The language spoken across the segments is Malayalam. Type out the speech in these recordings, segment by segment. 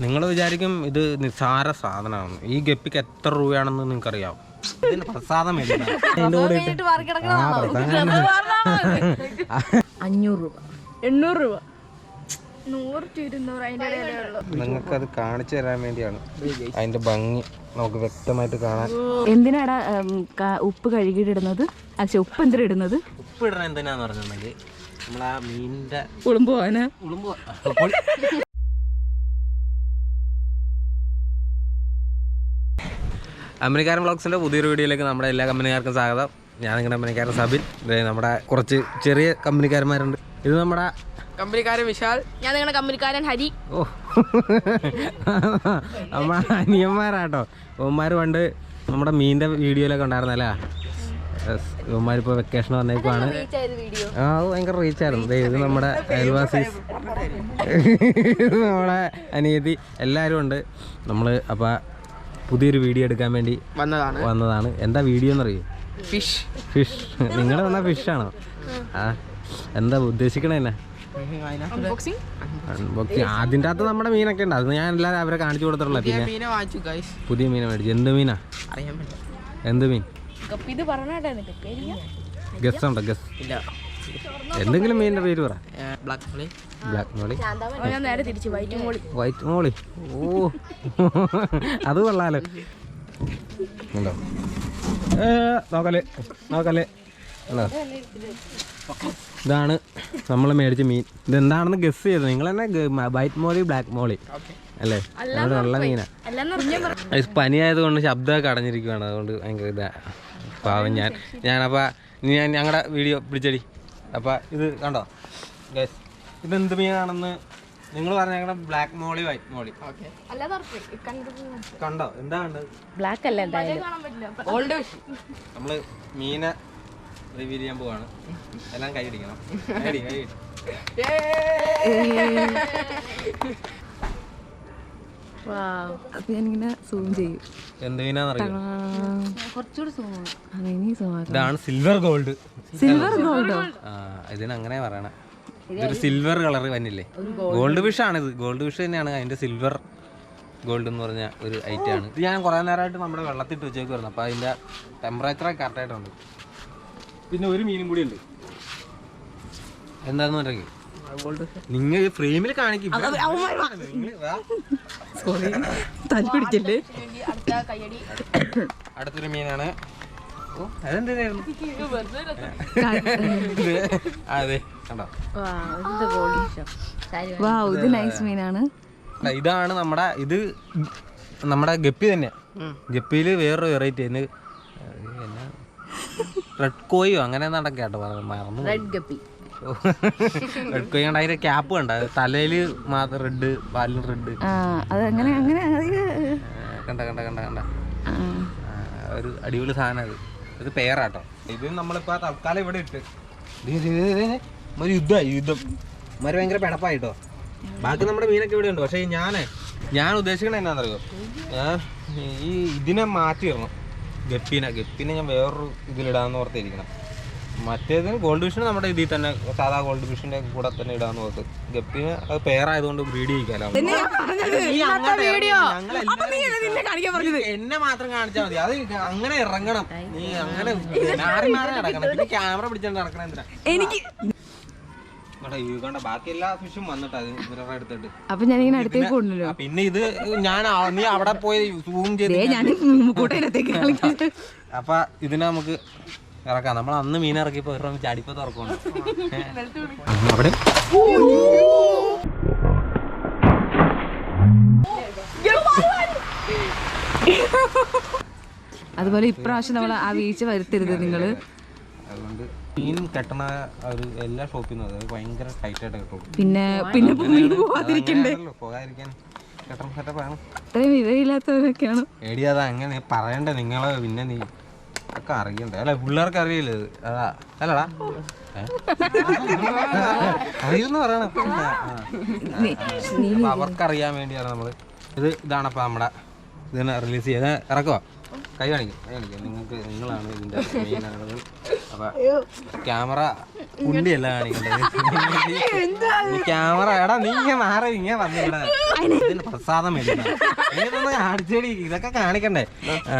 നിങ്ങൾ വിചാരിക്കും ഇത് നിസ്സാര സാധനമാണ്. ഈ ഗപ്പിക്ക് എത്ര രൂപയാണെന്ന് നിങ്ങൾക്കറിയാം ഇതിന് പ്രസാദം. അഞ്ഞൂറ് രൂപ. എണ്ണൂറ് രൂപ. നിങ്ങൾക്കത് കാണിച്ചു തരാൻ വേണ്ടിയാണ്. അതിന്റെ ഭംഗി നമുക്ക് വ്യക്തമായിട്ട് കാണാൻ. എന്തിനാടാ ഉപ്പ് കഴുകിയിടുന്നത് ഉപ്പ് എന്തിനാ ഇടുന്നത്? ഉപ്പ് ഇടണ എന്തിനാന്ന് പറഞ്ഞിട്ടുണ്ടെങ്കിൽ നമ്മളാ മീനിന്റെ ഉളുമ്പ് ഉളുമ്പോ ഉളുമ്പ് അമേരിക്കാരൻ വ്ളോഗ്സിന്റെ പുതിയൊരു വീഡിയോയിലേക്ക് നമ്മുടെ എല്ലാ കമ്പനിക്കാർക്കും സ്വാഗതം. ഞാൻ നിങ്ങളുടെ കമ്പനിക്കാരൻ സബിൻ നമ്മുടെ കുറച്ച് ചെറിയ കമ്പനിക്കാരന്മാരുണ്ട്. ഇത് നമ്മുടെ കമ്പനിക്കാരൻ വിശാൽ. ഞാൻ നിങ്ങളുടെ കമ്പനിക്കാരൻ ഹരി. ഓ. നമ്മുടെ അനിയന്മാരാട്ടോ. ഇവന്മാർ പണ്ട് നമ്മുടെ മീനിന്റെ വീഡിയോയിലൊക്കെ ഉണ്ടായിരുന്നല്ലേ? ഇവന്മാരിപ്പോൾ വെക്കേഷൻ വന്നേക്കുവാണ്. വീഡിയോ ആ അത് ഭയങ്കര റീച്ചായിരുന്നു ദേ ഇത് നമ്മുടെ അയൽവാസീസ് ഇത് നമ്മുടെ അനിയതി എല്ലാവരും ഉണ്ട്. നമ്മൾ അപ്പോൾ പുതിയൊരു വീഡിയോ എടുക്കാൻ വേണ്ടി വന്നതാണ്. വന്നതാണ്. എന്താ വീഡിയോ എന്നറിയോ ഫിഷ് ഫിഷ് നിങ്ങൾ വന്ന ഫിഷാണോ ആ. എന്താ ഉദ്ദേശിക്കണേ എന്നാ? അൺബോക്സിംഗ് അൺബോക്സിങ് അതിന്റെ അകത്ത് നമ്മുടെ മീനൊക്കെ ഉണ്ട്. അത് ഞാൻ എല്ലാവരും അവരെ കാണിച്ചു കൊടുത്തിട്ടുള്ള പിന്നെ പുതിയ മീനെ മേടിച്ചു എന്ത് മീനാ? എന്ത് മീൻ? ഗസ് ഉണ്ടോ? ഗസ് ഇല്ല. എന്തെങ്കിലും മീനിന്റെ പേര് പറ. ബ്ലാക്ക് ബ്ലാക്ക് മോളി ഞാൻ നേരെ തിരിച്ചു വൈറ്റ് മോളി വൈറ്റ് മോളി ഓ. അത് കൊള്ളാലോ. ഉണ്ടോ? ഏ, നോക്കൽ നോക്കൽ ഉണ്ടോ? ഇതാണ് നമ്മൾ മേടിച്ച മീൻ. ഇതെന്താണെന്ന് ഗസ് ചെയ്തത് നിങ്ങൾ തന്നെ വൈറ്റ് മോളി ബ്ലാക്ക് മോളി അല്ലേ? അവിടെ ഉള്ള മീനാ. പനിയായത് കൊണ്ട് പനിയായതുകൊണ്ട് ശബ്ദമൊക്കെ അടഞ്ഞിരിക്കുകയാണ് അതുകൊണ്ട് ഭയങ്കര ഇതാ. പാവം ഞാൻ. ഞാനപ്പോൾ ഞാൻ ഞങ്ങളുടെ വീഡിയോ പിടിച്ചടി. അപ്പോൾ ഇത് കണ്ടോ? ഗസ് ഇതെന്ത് മീനാണെന്ന് നിങ്ങൾ പറഞ്ഞ ബ്ലാക്ക് മോളി വൈറ്റ് മോളി. കണ്ടോ എന്താ കണ്ടത്? ബ്ലാക്ക് അല്ല എന്തായാലും. നമ്മൾ മീനെ റിവ്യൂ ചെയ്യാൻ പോവാണ്. എല്ലാം കൈ ഇതിനങ്ങനെ. അപ്പൊ ഞാനിങ്ങനെ സൂം ചെയ്യും. എന്ത് കുറച്ചുകൂടി സൂം അതിനി സൂം ഇതാണ് സിൽവർ ഗോൾഡ് സിൽവർ ഗോൾഡ് ആ ഇതിന് അങ്ങനെ പറയണേ. ഇതൊരു സിൽവർ കളർ വന്നില്ലേ? ഗോൾഡ് ഫിഷ് ആണ് ഇത് ഗോൾഡ് ഫിഷ് തന്നെയാണ് അതിന്റെ സിൽവർ ഗോൾഡ് എന്ന് പറഞ്ഞ ഒരു ഐറ്റം ആണ്. ഇത് ഞാൻ കുറേ നേരമായിട്ട് നമ്മുടെ വെള്ളത്തിട്ട് വെച്ചേക്ക് വരുന്നത് അപ്പോൾ അതിന്റെ ടെമ്പറേച്ചർ കറക്റ്റായിട്ടുണ്ട് പിന്നെ ഒരു മീനും കൂടി ഉണ്ട്. എന്താന്ന് പറഞ്ഞെങ്കിൽ നിങ്ങൾ ഫ്രെയിമിൽ കാണിക്കും. അടുത്തൊരു മീനാണ്. ഓ അതെന്തിനായിരുന്നു? അതെ. ഇത് നൈസ് മീനാണ്. ഇതാണ് നമ്മുടെ ഇത് നമ്മുടെ ഗപ്പി തന്നെ. ഗപ്പിയിൽ വേറൊരു വെറൈറ്റി റെഡ് കോയോ അങ്ങനെ നടക്കുക കേട്ടോ പറഞ്ഞത്. മറന്നു റെഡ് ഗപ്പി. റെഡ് കോയി കണ്ട അതിന്റെ ക്യാപ്പ് കണ്ട? തലയിൽ മാത്രം റെഡ് പാലിൽ റെഡ് ആ അത് അങ്ങനെ അങ്ങനെ കണ്ട കണ്ട കണ്ട കണ്ട. ഒരു അടിപൊളി സാധനം അത്. ഇത് പേരാട്ടോ ഇത് നമ്മളിപ്പോ തൽക്കാലം ഇവിടെ ഇട്ട്. ഒരു യുദ്ധമായി യുദ്ധം. മര ഭയങ്കര പിടപ്പായിട്ടോ ബാക്കി നമ്മുടെ മീനൊക്കെ ഇവിടെ ഉണ്ട് പക്ഷേ ഞാൻ ഞാൻ ഉദ്ദേശിക്കണ എന്നാണെന്നറിയോ ഞാൻ ഈ ഇതിനെ മാറ്റി ഇടണം. ഗപ്പിനെ. ഗപ്പിനെ ഞാൻ വേറൊരു ഇതിലിടാന്ന് ഓർത്തിരിക്കണം. മറ്റേതിന് ഗോൾഡ് ഫിഷിന് നമ്മുടെ ഇതിൽ തന്നെ സാധാ ഗോൾഡ് ഫിഷിന്റെ കൂടെ തന്നെ ഇടാന്ന് ഓർത്ത് ഗപ്പിന് അത് പേരായതുകൊണ്ട് ബ്രീഡ് ചെയ്യിക്കാലോ. എന്നെ മാത്രം കാണിച്ചാൽ മതി. അത് അങ്ങനെ ഇറങ്ങണം. നീ അങ്ങനെ മാറി മാറി നടക്കണം. പിന്നെ ക്യാമറ പിടിച്ചോണ്ട് നടക്കണം എന്തിനാ? എനിക്ക് അപ്പൊ ഞാനിങ്ങനെ അടുത്തേക്ക് കൊണ്ടുവരും ആ, പിന്നെ ഇത് ഞാൻ നീ അവിടെ പോയി സൂം ചെയ്ത് ഞാൻ കൂട്ടതിനകത്തേക്ക് കളിക്കാം അപ്പൊ ഇതിനെ നമുക്ക് ഇറക്കാം. നമ്മൾ അന്ന് മീൻ ഇറക്കിയപ്പോ ഒരു ചാടിപ്പോ തുറക്കണം അവിടെ. അതുപോലെ ഇപ്രാവശ്യം നമ്മൾ ആ വീഴ്ച വരുത്തരുത് നിങ്ങൾ. മീൻ കെട്ടണ ഒരു എല്ലാ ഷോപ്പിൽ നിന്നും അത് ഭയങ്കര ടൈറ്റ് ആയിട്ട് കിട്ടും. പിന്നെ പിന്നെ വീട് പോവാതിരിക്കണ്ടേ? പോകാതിരിക്കാൻ കെട്ടണ സെറ്റപ്പ് ആണ്. ഇത്രയും വിവരമില്ലാത്തവരൊക്കെയാണ്. എടി അത് അങ്ങനെ പറയണ്ടേ നിങ്ങളെ പിന്നെ നീ ഒക്കെ അറിയണ്ടേ? അല്ല പിള്ളേർക്ക് അറിയില്ല അതാ അല്ലടാ. ഏ? അറിയുമെന്ന് പറയണം. അപ്പൊ അവർക്കറിയാൻ വേണ്ടിയാണ് നമ്മൾ ഇത് ഇതാണ് അപ്പൊ നമ്മുടെ ഇതിനെ റിലീസ് ചെയ്ത് ഇറക്കുവാ. കൈ കാണിക്കും കൈ കാണിക്കും. നിങ്ങൾക്ക് നിങ്ങളാണ് ഇതിന്റെ മെയിൻ ആളുകൾ. അപ്പൊ ക്യാമറ ഉണ്ടിയല്ല കാണിക്കണ്ടേ? ക്യാമറ എടാ നീ ഇങ്ങനെ മാറി ഇങ്ങനെ വന്നിടാ ഇതിന് പ്രസാദം ഇതൊന്ന് കാണിച്ചേടി ഇതൊക്കെ കാണിക്കണ്ടേ? ആ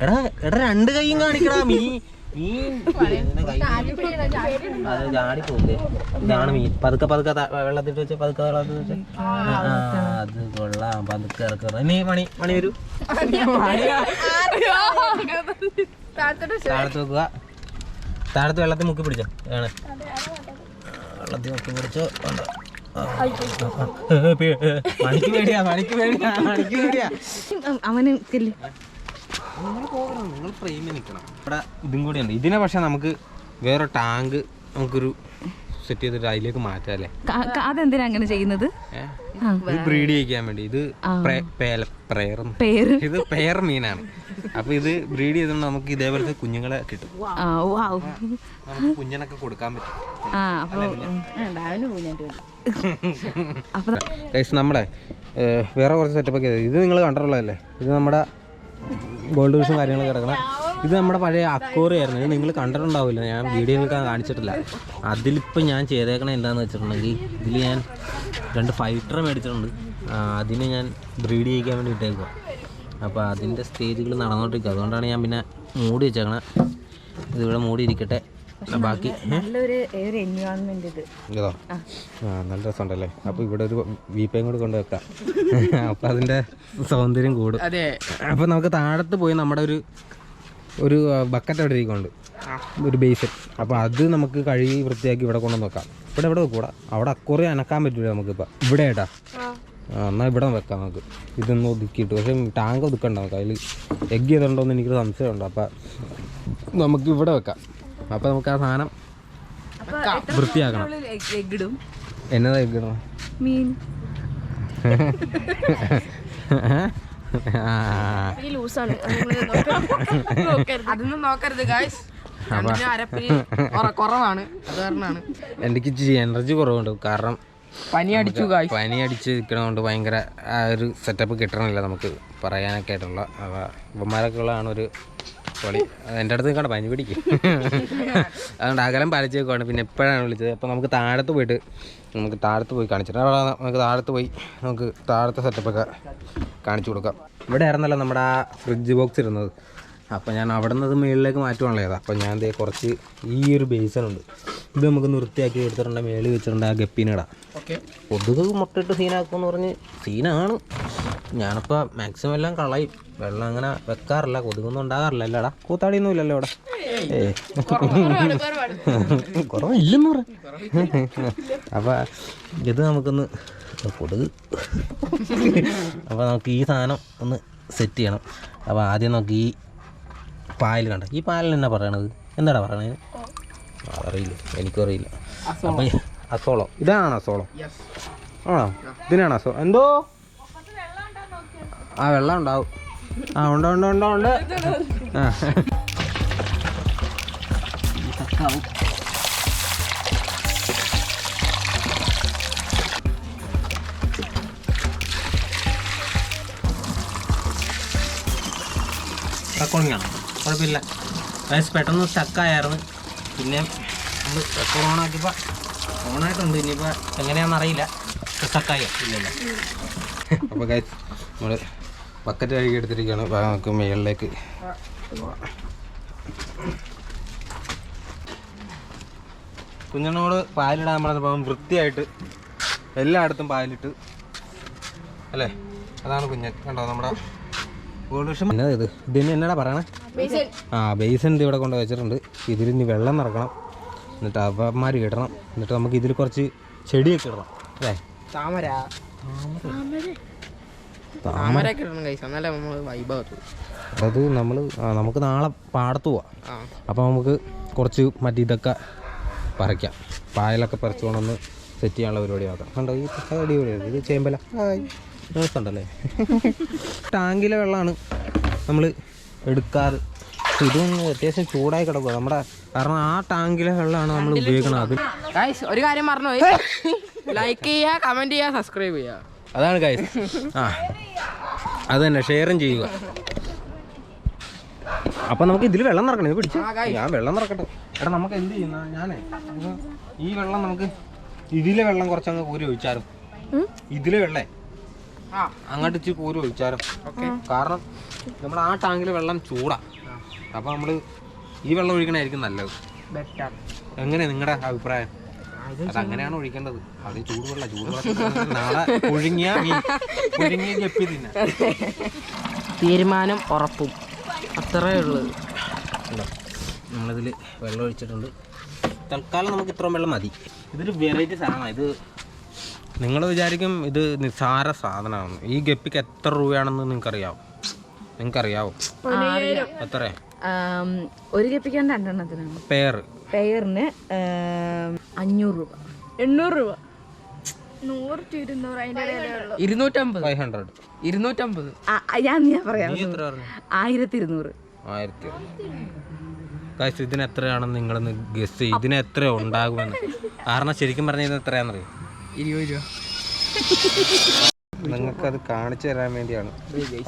എടാ എടാ രണ്ട് കൈയും കാണിക്കടാ മീ. മീൻ ചാടി പോകേ ഇതാണ് മീൻ പതുക്കെ പതുക്കെ വെള്ളത്തിട്ട് വെച്ച് പതുക്കെ വെള്ളത്തിൽ വെച്ച്? അത് കൊള്ളാം. പതുക്കെ ഇറക്കുക നീ മണി മണി വരൂ. താഴത്ത് വെക്കുക. താഴത്ത് വെള്ളത്തിൽ മുക്കി പിടിച്ചോ. ആണ്. വെള്ളത്തിൽ മുക്കി പിടിച്ചോ. ഉണ്ട്. മണിക്ക് പേടിയാ മണിക്ക് പേടിയാ മണിക്ക് പേടിയാ. അവന്. നിങ്ങൾ ഫ്രെയിമിൽ നിൽക്കണം ഇവിടെ ഇതും കൂടി ഉണ്ട്. ഇതിനെ പക്ഷെ നമുക്ക് വേറെ ടാങ്ക് നമുക്കൊരു സെറ്റ് ചെയ്തിട്ട് അതിലേക്ക് മാറ്റാം അല്ലേ അതെന്തിനാ അങ്ങനെ ചെയ്യുന്നത്? ഇത് ബ്രീഡ് ചെയ്യിക്കാൻ വേണ്ടി. ഇത്. പേര് ഇത് പേർ മീനാണ്. അപ്പൊ ഇത് ബ്രീഡ് ചെയ്തോണ്ട് നമുക്ക് ഇതേപോലത്തെ കുഞ്ഞുങ്ങളെ കിട്ടും. കുഞ്ഞിനൊക്കെ കൊടുക്കാൻ പറ്റും. നമ്മുടെ വേറെ കുറച്ച് സെറ്റപ്പൊക്കെ ഇത് നിങ്ങൾ കണ്ടിട്ടുള്ളതല്ലേ? ഇത് നമ്മുടെ ഗോൾഡ് ഫിഷും കാര്യങ്ങൾ കിടക്കണം ഇത് നമ്മുടെ പഴയ അക്കോറി ആയിരുന്നു ഇത് നിങ്ങൾ കണ്ടിട്ടുണ്ടാവില്ല. ഞാൻ വീഡിയോ നിങ്ങൾക്ക് കാണിച്ചിട്ടില്ല. അതിലിപ്പോൾ ഞാൻ ചെയ്തേക്കണത് എന്താണെന്ന് വെച്ചിട്ടുണ്ടെങ്കിൽ ഇതിൽ ഞാൻ രണ്ട് ഫൈറ്റർ മേടിച്ചിട്ടുണ്ട്. അതിന് ഞാൻ ബ്രീഡ് ചെയ്യിക്കാൻ വേണ്ടി ഇട്ടേക്കുക അപ്പോൾ അതിന്റെ സ്റ്റേജുകൾ നടന്നുകൊണ്ടിരിക്കുക അതുകൊണ്ടാണ് ഞാൻ പിന്നെ മൂടി വെച്ചേക്കണേ. ഇതിവിടെ മൂടി ഇരിക്കട്ടെ. ബാക്കി നല്ലൊരു ഒരു എൻവയോൺമെന്റ് ഇത്. ഇതോ. ആ. നല്ല രസമുണ്ടല്ലേ? അപ്പൊ ഇവിടെ ഒരു വീപ്പയും കൂടി കൊണ്ട് വെക്കാം. അപ്പോൾ അതിന്റെ സൗന്ദര്യം കൂടും. അതെ. അപ്പോൾ നമുക്ക് താഴത്ത് പോയി നമ്മുടെ ഒരു ഒരു ബക്കറ്റ് അവിടെ ഇരിക്കുന്നുണ്ട്. ഒരു ബേസ് അപ്പോൾ അത് നമുക്ക് കഴുകി വൃത്തിയാക്കി ഇവിടെ കൊണ്ടു നോക്കാം ഇവിടെ ഇവിടെ വെക്കൂടാ? അവിടെ അക്കുറി അനക്കാൻ പറ്റില്ല നമുക്കിപ്പോൾ ഇവിടെ ഏട്ടാ? ആ. എന്നാൽ ഇവിടെ വെക്കാം നമുക്ക്. ഇതൊന്ന് ഒതുക്കിയിട്ട്. പക്ഷേ ടാങ്ക് ഒതുക്കണ്ട നമുക്ക്. അതിൽ എഗ് ചെയ്തിട്ടുണ്ടോ എന്ന് എനിക്കൊരു സംശയമുണ്ട്. അപ്പോൾ നമുക്ക് ഇവിടെ വെക്കാം. അപ്പോൾ നമുക്ക് ആ സാധനം വൃത്തിയാക്കണം. എന്നതാ എഗ് ഇടണം മീൻ. ഈ ലൂസാണ്. അതൊന്നും നോക്കരുത് ഗായ്സ് കുറവാണ്. അത് കാരണമാണ് എനിക്ക് എനർജി കുറവുണ്ട്. കാരണം പനി അടിച്ചു ഗായ്സ് പനി അടിച്ച് നിൽക്കണതുകൊണ്ട് ഭയങ്കര ആ ഒരു സെറ്റപ്പ് കിട്ടണില്ല നമുക്ക് പറയാനൊക്കെ ആയിട്ടുള്ള. ഇവന്മാരൊക്കെ ഉള്ളതാണ് ഒരു പൊളി. എന്റെ അടുത്ത് നിൽക്കണ്ട പനി പിടിക്കും. അതുകൊണ്ട് അകലം പാലിച്ചേക്കുവാണ്. പിന്നെ എപ്പോഴാണ് വിളിച്ചത്? അപ്പോൾ നമുക്ക് താഴത്ത് പോയിട്ട് നമുക്ക് താഴത്ത് പോയി കാണിച്ചിട്ട് നമുക്ക് താഴത്ത് പോയി നമുക്ക് താഴത്തെ സെറ്റപ്പൊക്കെ കാണിച്ചു കൊടുക്കാം. ഇവിടെ ആയിരുന്നല്ലോ നമ്മുടെ ആ ഫ്രിഡ്ജ് ബോക്സ് ഇരുന്നത് അപ്പോൾ ഞാൻ അവിടെ നിന്ന് അത് മുകളിലേക്ക് മാറ്റുവാണല്ലോ അപ്പോൾ ഞാൻ ദേ കുറച്ച് ഈ ഒരു ബേസനുണ്ട് ഇത് നമുക്ക് വൃത്തിയാക്കി എടുത്തിട്ടുണ്ട്. മേളിൽ വെച്ചിട്ടുണ്ട് ആ ഗപ്പീനട ഓക്കെ. കൊതുക് മുട്ടിട്ട് സീനാക്കുമെന്ന് പറഞ്ഞ് സീനാണ്. ഞാനിപ്പോൾ മാക്സിമം എല്ലാം കളയും. വെള്ളം അങ്ങനെ വെക്കാറില്ല. കൊതുകൊന്നും ഉണ്ടാകാറില്ല. അല്ലടാ കൂത്താടിയൊന്നും ഇല്ലല്ലോ ഇവിടെ. ഏ കുറവില്ലെന്ന് പറ. അപ്പം ഇത് നമുക്കൊന്ന് കൊതുക് അപ്പോൾ നമുക്ക് ഈ സാധനം ഒന്ന് സെറ്റ് ചെയ്യണം. അപ്പോൾ ആദ്യം നമുക്ക് ഈ പായൽ കണ്ട. ഈ പായൽ എന്നാ പറയണത്? എന്താടാ പറയണത്? അതറിയില്ല. എനിക്കും അറിയില്ല അപ്പം അപ്പൊ അസോളം. ഇതാണോ അസോളം. യെസ് ആണോ? ഇതിനാണ് അസോ എന്തോ? ആ വെള്ളം ഉണ്ടാവും. ആ ഉണ്ട് ഉണ്ട് ഉണ്ട് ഉണ്ട്. ആ. റെക്കോർഡിങ്ങാണ് കുഴപ്പമില്ല. വയസ്സ് പെട്ടെന്ന് സ്റ്റക്കായിരുന്നു പിന്നെ നമ്മൾ റെക്കോർഡ് ഓണാക്കിയപ്പോൾ ഓണായിട്ടുണ്ട് ഇനിയിപ്പോൾ എങ്ങനെയാണെന്ന് അറിയില്ല. സ്റ്റക്കായോ ഇല്ലല്ലോ. അപ്പോൾ ഗൈസ് നമ്മൾ ബക്കറ്റ് കഴുകി എടുത്തിരിക്കുകയാണ്. നമുക്ക് മുകളിലേക്ക് കുഞ്ഞിനോട് പാലിടാൻ പറഞ്ഞപ്പോൾ വൃത്തിയായിട്ട് എല്ലായിടത്തും പാലിട്ട് അല്ലേ? അതാണ് കുഞ്ഞൻ. കണ്ടോ? നമ്മുടെ ഗോൾഡ് വിഷം എന്നാ ഇത് ഇതിന് എന്നടാ പറയണേ? ആ ബേസൻ ഇത് ഇവിടെ കൊണ്ട് വെച്ചിട്ടുണ്ട്. ഇതിൽ ഇനി വെള്ളം നിറക്കണം. എന്നിട്ട് അവന്മാർ കിട്ടണം എന്നിട്ട് നമുക്ക് ഇതിൽ കുറച്ച് ചെടിയൊക്കെ ഇടണം. അല്ലേ? താമര. താമര? ഇടണം അത് നമ്മൾ നമുക്ക് നാളെ പാടത്ത് പോവാം. അപ്പോൾ നമുക്ക് കുറച്ച് മറ്റേ ഇതൊക്കെ പറിക്കാം. പായലൊക്കെ പറിച്ചു കൊണ്ടൊന്ന് സെറ്റ് ചെയ്യാനുള്ള പരിപാടി ആക്കാം. കണ്ടോ? ഈ അടിപൊളിയാണ്. ഇത് ചേമ്പല ഉണ്ടല്ലേ? ടാങ്കിലെ വെള്ളമാണ് നമ്മൾ എടുക്കാറ്. ഇതൊന്ന് അത്യാവശ്യം ചൂടായി കിടക്കുക നമ്മുടെ കാരണം ആ ടാങ്കിലെ വെള്ളമാണ് നമ്മൾ ഉപയോഗിക്കുന്നത് ഗൈസ് ഒരു കാര്യം പറഞ്ഞു ലൈക്ക് ചെയ്യുക കമന്റ് ചെയ്യുക സബ്സ്ക്രൈബ് ചെയ്യുക. അതാണ് കാര്യം ആ. അത് തന്നെ ഷെയറും ചെയ്യുക. അപ്പൊ നമുക്ക് ഇതിൽ വെള്ളം നിറക്കണം. ഇത് പിടിച്ചു. ഞാൻ വെള്ളം നിറക്കട്ടെ. എടാ നമുക്ക് എന്ത് ചെയ്യുന്ന? ഞാനേ ഈ വെള്ളം നമുക്ക് ഇതിലെ വെള്ളം കുറച്ചങ്ങ് കൂരി ഒഴിച്ചാലും ഇതിലെ വെള്ളേ. അങ്ങോട്ട് ഇച്ചിരി കൂരി ഒഴിച്ചാലും. ഓക്കെ. കാരണം നമ്മൾ ആ ടാങ്കിൽ വെള്ളം ചൂടാ. അപ്പൊ നമ്മൾ ഈ വെള്ളം ഒഴിക്കണായിരിക്കും നല്ലത്. എങ്ങനെ നിങ്ങളുടെ അഭിപ്രായം? അത് അങ്ങനെയാണ് ഒഴിക്കേണ്ടത്. അത് ചൂടുവെള്ള ചൂടുവെള്ളം നാളെ ഒഴുങ്ങിയ ഒഴുങ്ങിയ ഗപ്പി തിന്നാ തീരുമാനം ഉറപ്പും. അത്രേ ഉള്ളത് നമ്മളിതിൽ വെള്ളം ഒഴിച്ചിട്ടുണ്ട്. തൽക്കാലം നമുക്ക് ഇത്രയും വെള്ളം മതി. ഇതൊരു വെറൈറ്റി സാധനമാണ്. ഇത് നിങ്ങൾ വിചാരിക്കും ഇത് നിസ്സാര സാധനമാണ്. ഈ ഗപ്പിക്ക് എത്ര രൂപയാണെന്ന് നിങ്ങൾക്ക് നിങ്ങൾക്കറിയാവോ? എത്ര ഒരു ഗപ്പിക്ക് രണ്ടെണ്ണത്തിനാണ്. പേര് പെയറിന് ആം, അഞ്ഞൂറ് രൂപ. എണ്ണൂറ് രൂപ. ഇതിനെത്രയാണെന്ന് ഇരുന്നൂറ്റമ്പത്. ഫൈവ് ഹൺഡ്രഡ് ഇരുന്നൂറ്റമ്പത് ഞാൻ ഞാൻ പറയാം. ആയിരത്തി ഇരുന്നൂറ്. ആയിരത്തി ഇതിന് എത്രയാണെന്ന് നിങ്ങളൊന്ന് ഗസ് ചെയ്യും. ഇതിന് എത്ര ഉണ്ടാകുമെന്ന്. കാരണം ശരിക്കും പറഞ്ഞാൽ ഇത് എത്രയാണെന്നറിയോ? ഇരുപത് രൂപ. നിങ്ങൾക്കത് കാണിച്ചു തരാൻ വേണ്ടിയാണ്.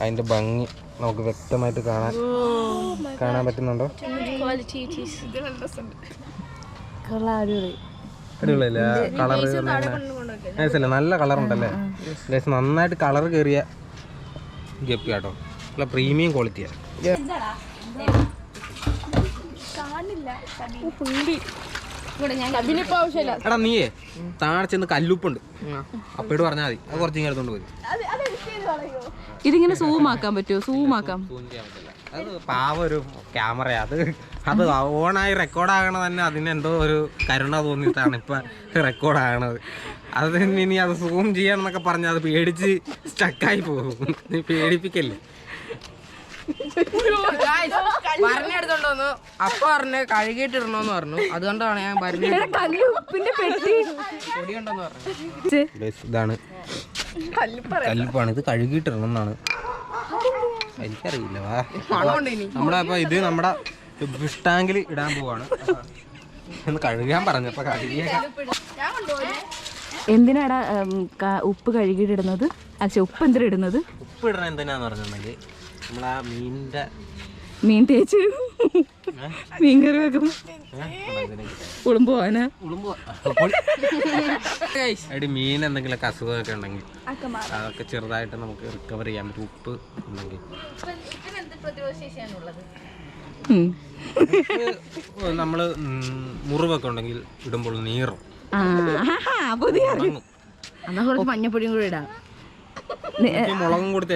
അതിന്റെ ഭംഗി നമുക്ക് വ്യക്തമായിട്ട് കാണാൻ കാണാൻ പറ്റുന്നുണ്ടോ? അടിപൊളിയല്ലേ? കളർ നല്ല കളർ ഉണ്ടല്ലേ ലേശം നന്നായിട്ട് കളർ കയറിയ ഗപ്പി കേട്ടോ നല്ല പ്രീമിയം ക്വാളിറ്റിയാണ് അതിനിപ്പോ ആവശ്യമില്ല. എടാ നീയേ താഴെ ചെന്ന് കല്ലുപ്പുണ്ട്. അപ്പോഴോട് പറഞ്ഞാൽ മതി. അത് കുറച്ച് ഇങ്ങനെ എടുത്തോണ്ട് വരും ഇതിങ്ങനെ സൂം ആക്കാൻ പറ്റുമോ? സൂം ആക്കാം. അത് പാവ ഒരു ക്യാമറ അത് അത് ഓണായി റെക്കോർഡ് ആകണ തന്നെ അതിന് എന്തോ ഒരു കരുണ തോന്നിയിട്ടാണ് ഇപ്പൊ റെക്കോർഡ് ആകണത്. അത് ഇനി അത് സൂം ചെയ്യാന്നൊക്കെ പറഞ്ഞാൽ അത് പേടിച്ച് സ്റ്റക്കായി പോകും. നീ പേടിപ്പിക്കല്ലേ? ഭരണെടുത്തോണ്ട് പറഞ്ഞു അപ്പ പറഞ്ഞ് കഴുകിയിട്ടിടണോന്ന് പറഞ്ഞു. അതുകൊണ്ടാണ് ഞാൻ കല്ലുപ്പിന്റെ പെട്ടി. പറഞ്ഞു. ഇതാണ്. കല്ലുപ്പാണ്. ഇത് കഴുകിയിട്ടിടണം എന്നാണ്. എനിക്കറിയില്ല. വാ. മണമുണ്ട് ഇനി? നമ്മുടെ അപ്പൊ ഇത് നമ്മുടെ ഫിഷ് ടാങ്കിൽ ഇടാൻ പോവാണ്. ഒന്ന് കഴുകാൻ പറഞ്ഞപ്പോ കഴുകിയേക്കാം എന്തിനാടാ ഉപ്പ് കഴുകിയിടുന്നത് അച്ഛാ ഉപ്പ് എന്തിനാ ഇടുന്നത്? ഉപ്പ് ഇടണം എന്തിനാന്ന് പറഞ്ഞിട്ടുണ്ടെങ്കിൽ നമ്മളാ മീനിന്റെ മീൻ തേച്ച് മീൻ കറി വെക്കും. ഉളുമ്പ് പോവാനാ? മീൻ എന്തെങ്കിലുമൊക്കെ അസുഖമൊക്കെ ഉണ്ടെങ്കിൽ അതൊക്കെ ചെറുതായിട്ട് നമുക്ക് റിക്കവർ ചെയ്യാൻ പറ്റും ഉപ്പ് ഉണ്ടെങ്കിൽ. നമ്മൾ മുറിവൊക്കെ ഉണ്ടെങ്കിൽ ഇടുമ്പോൾ നീറും. ആഹാ, പുതിയ മഞ്ഞപ്പൊടിയും കൂടി ഇടാം. മുളകും കൂടി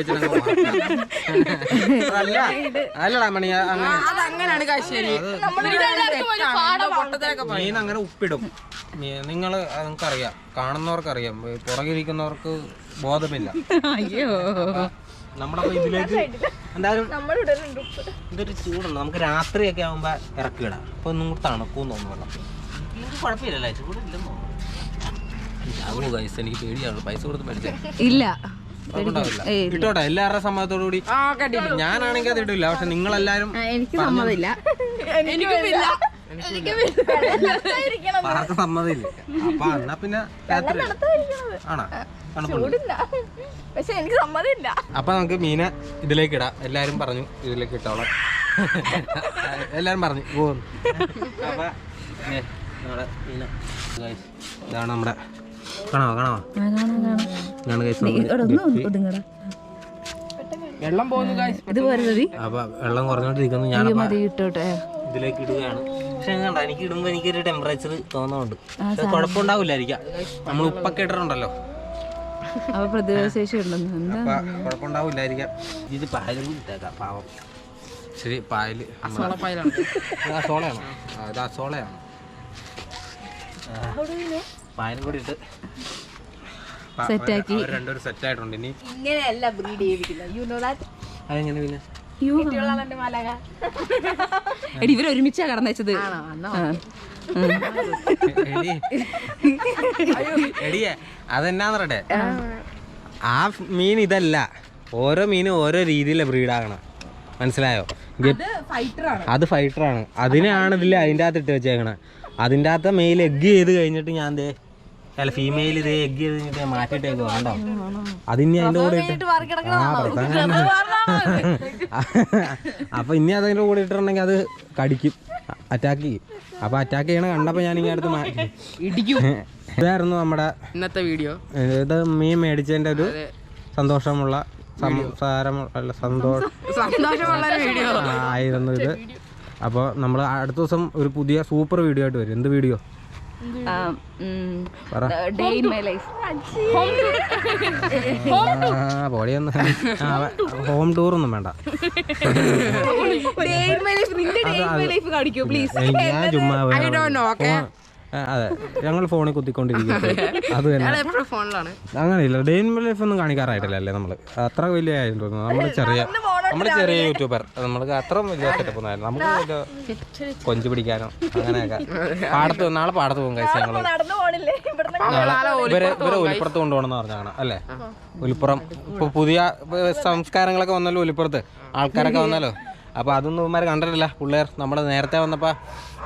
അല്ലടാ മണി അങ്ങനെ അതങ്ങനെയാണ് കാശ്ശേരി മീൻ അങ്ങനെ ഉപ്പിടും. നിങ്ങൾ നിങ്ങൾക്കറിയാം കാണുന്നവർക്കറിയാം. പുറകിരിക്കുന്നവർക്ക് ബോധമില്ല. അയ്യോ. നമ്മുടെ ഇതിലേക്ക് എന്തായാലും ഇതൊരു ചൂടുണ്ട്. നമുക്ക് രാത്രിയൊക്കെ ആകുമ്പോ ഇറക്കി ഇടാം അപ്പൊ ഒന്നും കൂടി തണുക്കും തോന്നുന്നു ഇത് കുഴപ്പമില്ലല്ലേ? ചൂടില്ലെന്ന് തോന്നുന്നു. എനിക്ക് പേടിയാണ് പൈസ കൊടുത്ത് മേടിച്ചേ. ഇല്ല. ഇട്ടോട്ടെ എല്ലാവരുടെ സമ്മതത്തോടു കൂടി. ഞാനാണെങ്കിൽ അത് ഇടില്ല പക്ഷെ നിങ്ങളെല്ലാരും എനിക്ക് സമ്മതമില്ല ആർക്കും സമ്മതമില്ല അപ്പൊ എന്നാ പിന്നെ രാത്രി. ആണോ? പക്ഷെ എനിക്ക് സമ്മതമില്ല അപ്പൊ നമുക്ക് മീനെ ഇതിലേക്ക് ഇടാം. എല്ലാരും പറഞ്ഞു ഇതിലേക്ക് ഇട്ടോളാം. എല്ലാരും പറഞ്ഞു പോകുന്നു അപ്പൊ നമ്മുടെ മീന. ഇതാണ് നമ്മുടെ കാണാവോ ഒതുങ്ങടാ. വെള്ളം പോകുന്നു ഇത് പോരുന്നത്? അപ്പൊ വെള്ളം കുറഞ്ഞോണ്ടിരിക്കുന്നു ഞാൻ ഇട്ടോട്ടെ. ഇതിലേക്ക് ഇടുകയാണ്. പക്ഷെ കണ്ട എനിക്ക് ഇടുമ്പോ എനിക്കൊരു ടെമ്പറേച്ചർ തോന്നുന്നുണ്ട്. കുഴപ്പമുണ്ടാവില്ലായിരിക്കാം. നമ്മൾ ഉപ്പൊക്കെ ഇട്ടിട്ടുണ്ടല്ലോ. അപ്പൊ പ്രതിരോധശേഷി ഉണ്ടെന്ന് കുഴപ്പമുണ്ടാവില്ലായിരിക്കാം. ഇത് പായലും ഇട്ടേക്കാം പാവം. ശരി പായൽ. അസോളയാണ്. അത് അസോളയാണ്. പായലും കൂടി ഇട്ട് സെറ്റാക്കി. രണ്ടുപേരും സെറ്റ് ആയിട്ടുണ്ട് ഇനി. ഇങ്ങനെയല്ല ബ്രീഡ് ചെയ്യിപ്പിക്കില്ല യു നോ ദാറ്റ് അതെങ്ങനെ പിന്നെ? എടി ഇവർ ഒരുമിച്ചാ കടന്നച്ചത് എടിയെ അതെന്നാന്ന് പറയട്ടെ ആ മീൻ ഇതല്ല. ഓരോ മീനും ഓരോ രീതിയിലെ ബ്രീഡാകണം മനസ്സിലായോ? അത് അത് ഫൈറ്ററാണ് അതിനാണ് ഇതിൽ അതിന്റെ അകത്ത് ഇട്ട് വെച്ചേക്കണേ. അതിന്റെ അകത്ത് മെയിൽ എഗ് ചെയ്ത് കഴിഞ്ഞിട്ട് ഞാൻ ദേ അല്ല ഫീമെയിൽ ഇത് എഗ് ചെയ്ത് കഴിഞ്ഞിട്ട് മാറ്റിയിട്ടേക്ക് വേണ്ടോ അതിനി അതിന്റെ കൂടെ ഇട്ട് അപ്പൊ ഇനി അതിന്റെ കൂടെ ഇട്ടിട്ടുണ്ടെങ്കിൽ അത് കടിക്കും അറ്റാക്ക് ചെയ്യും. അപ്പൊ അറ്റാക്ക് ചെയ്യണ കണ്ടപ്പോ ഞാൻ ഇങ്ങനെ അടുത്ത് മാറ്റി ഇടിക്കും. ഇതായിരുന്നു നമ്മുടെ ഇന്നത്തെ വീഡിയോ ഇത് മീൻ മേടിച്ചതിന്റെ ഒരു സന്തോഷമുള്ള സംസാരമുള്ള അല്ല സന്തോഷം സന്തോഷമുള്ള വീഡിയോ. ആയിരുന്നു ഇത്. അപ്പോൾ നമ്മൾ അടുത്ത ദിവസം ഒരു പുതിയ സൂപ്പർ വീഡിയോ ആയിട്ട് വരും. എന്ത് വീഡിയോ? Home tour. ഒന്നും വേണ്ട. ഞാൻ ചുമ്മാ അതെ. ഞങ്ങൾ ഫോണിൽ കുത്തിക്കൊണ്ടിരിക്കുന്നത് അത്. തന്നെ. അങ്ങനെയില്ല ഡെയിൻ ലൈഫ് ഒന്നും കാണിക്കാറായിട്ടില്ല അല്ലേ നമ്മൾ? അത്ര വലിയ ആയെന്ന് തോന്നുന്നു. നമ്മൾ ചെറിയ നമ്മൾ ചെറിയ യൂട്യൂബർ നമ്മൾക്ക് അത്ര വലിയ സെറ്റപ്പ് ഒന്നും നമുക്ക് വലിയ കൊഞ്ചു പിടിക്കാനോ അങ്ങനെയൊക്കെ. പാടത്ത് നാളെ പാടത്ത് പോകും കഴിച്ച് ഞങ്ങൾ. ഇവരെ ഇവരെ ഒലിപ്പുറത്ത് കൊണ്ടുപോകണമെന്ന് പറഞ്ഞാണ് അല്ലേ? ഒലിപ്പുറം ഇപ്പൊ പുതിയ സംസ്കാരങ്ങളൊക്കെ വന്നല്ലോ ഒലിപ്പുറത്ത് ആൾക്കാരൊക്കെ വന്നല്ലോ? അപ്പൊ അതൊന്നും ഇവന്മാർ കണ്ടിട്ടില്ല. പിള്ളേർ നമ്മൾ നേരത്തെ വന്നപ്പോൾ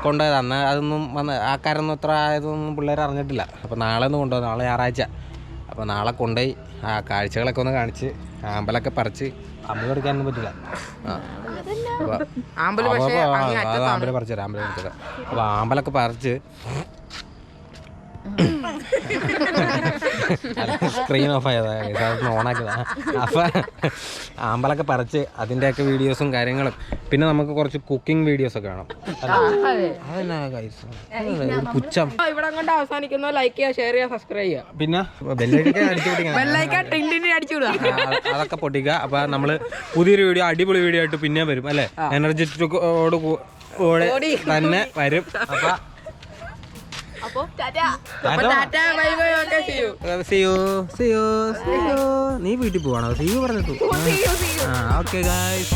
കൊണ്ടുപോയത്. അന്ന് അതൊന്നും വന്ന് ആൾക്കാരൊന്നും ഇത്ര ആയതൊന്നും പിള്ളേർ അറിഞ്ഞിട്ടില്ല. അപ്പോൾ നാളെ ഒന്ന് കൊണ്ടുപോകും നാളെ ഞായറാഴ്ച. അപ്പോൾ നാളെ കൊണ്ടുപോയി. ആ കാഴ്ചകളൊക്കെ ഒന്ന് കാണിച്ച് ആമ്പലൊക്കെ പറിച്ച്. അമ്പലം എടുക്കാനൊന്നും പറ്റില്ല. ആ. അപ്പോൾ ആമ്പൽ പക്ഷേ അങ്ങേ അറ്റത്താണ്. ആമ്പല പറിച്ചു തരാം. അപ്പോൾ അപ്പൊ ആമ്പലൊക്കെ പറിച്ച് സ്ക്രീൻ ഓഫ് ആയതാ. ഓണാക്കിയതാ. അപ്പൊ ആമ്പലൊക്കെ പറിച്ച് അതിന്റെയൊക്കെ വീഡിയോസും കാര്യങ്ങളും. പിന്നെ നമുക്ക് കുറച്ച് കുക്കിംഗ് വീഡിയോസ് ഒക്കെ? ഒരു പുച്ഛം. ഇവിടെ കൊണ്ട് അവസാനിക്കുന്നു ലൈക്ക് ചെയ്യുക ഷെയർ ചെയ്യുക സബ്സ്ക്രൈബ് ചെയ്യുക. പിന്നെ അതൊക്കെ പൊട്ടിക്കുക. അപ്പൊ നമ്മൾ പുതിയൊരു വീഡിയോ അടിപൊളി വീഡിയോ ആയിട്ട് പിന്നെ വരും അല്ലെ? എനർജറ്റിക്കോട് കൂടെ തന്നെ വരും. അപ്പൊ അപ്പൊ. നീ വീട്ടിൽ പോവാണോ സി യു പറഞ്ഞിട്ടു ആ ഓക്കെ ഗായ്സ്